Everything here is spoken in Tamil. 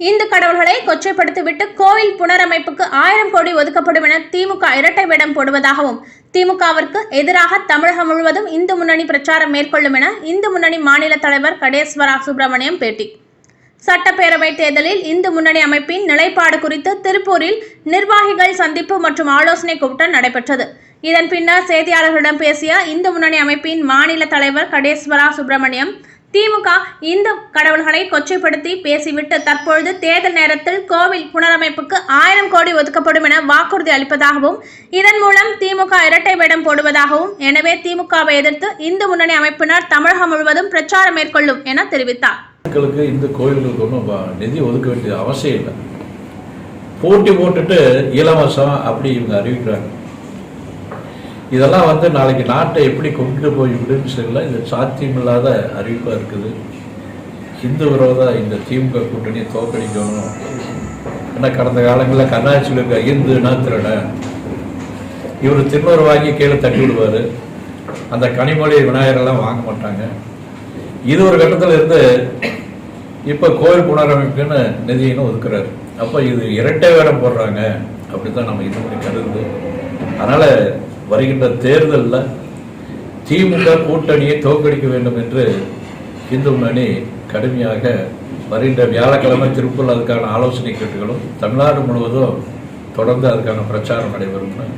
இந்து கடவுள்களை கொச்சைப்படுத்திவிட்டு கோவில் புனரமைப்புக்கு ஆயிரம் கோடி ஒதுக்கப்படும் என திமுக இரட்டை வேடம் போடுவதாகவும் திமுகவிற்கு எதிராக தமிழகம் முழுவதும் இந்து முன்னணி பிரச்சாரம் மேற்கொள்ளும் என இந்து முன்னணி மாநில தலைவர் கடேஸ்வரா சுப்பிரமணியம் பேட்டி. சட்டப்பேரவை தேர்தலில் இந்து முன்னணி அமைப்பின் நிலைப்பாடு குறித்து திருப்பூரில் நிர்வாகிகள் சந்திப்பு மற்றும் ஆலோசனை கூட்டம் நடைபெற்றது. இதன் பின்னர் செய்தியாளர்களிடம் பேசிய இந்து முன்னணி அமைப்பின் மாநில தலைவர் கடேஸ்வரா சுப்பிரமணியம் திமுக இந்து கடவுள்களை கொச்சைப்படுத்தி பேசிவிட்டு தற்பொழுது தேர்தல் நேரத்தில் கோவில் புனரமைப்புக்கு ஆயிரம் கோடி ஒதுக்கப்படும் என வாக்குறுதி அளிப்பதாகவும் இதன் மூலம் திமுக இரட்டை வேடம் போடுவதாகவும் எனவே திமுகவை எதிர்த்து இந்து முன்னணி அமைப்பினர் தமிழகம் முழுவதும் பிரச்சாரம் மேற்கொள்ளும் என தெரிவித்தார். மக்களுக்கு இந்த கோயில்களுக்கு ஒன்றும் நிதி ஒதுக்க வேண்டிய அவசியம் இல்லை. போட்டி போட்டுட்டு இலவசம் அப்படி இவங்க அறிவிக்கிறாங்க. இதெல்லாம் வந்து நாளைக்கு நாட்டை எப்படி கொண்டு போய் விடுன்னு சொல்லல இது சாத்தியமில்லாத அறிவிப்பாக இருக்குது. இந்து விரோத இந்த திமுக கூட்டணியை தோக்கடிக்கணும். ஏன்னா கடந்த காலங்களில் கருணாநிதி சொல்லியிருக்க இந்து திருட? இவர் திருநூறு வாங்கி கீழே தட்டி விடுவார். அந்த கனிமொழி விநாயகரெல்லாம் வாங்க மாட்டாங்க. இது ஒரு கட்டத்தில் இருந்து இப்போ கோயில் புனரமைப்புன்னு நிதியின்னு ஒதுக்குறாரு. அப்போ இது இரட்டை வேடம் போடுறாங்க. அப்படி தான் நம்ம இது பண்ணி கருது அதனால் வருகின்ற தேர்தலில் திமுக கூட்டணியை தோற்கடிக்க வேண்டும் என்று இந்து முன்னணி கடுமையாக வருகின்ற வியாழக்கிழமை திருப்பூர் அதுக்கான ஆலோசனை கேட்டுகளும் தமிழ்நாடு முழுவதும் தொடர்ந்து அதுக்கான பிரச்சாரம் நடைபெறும்.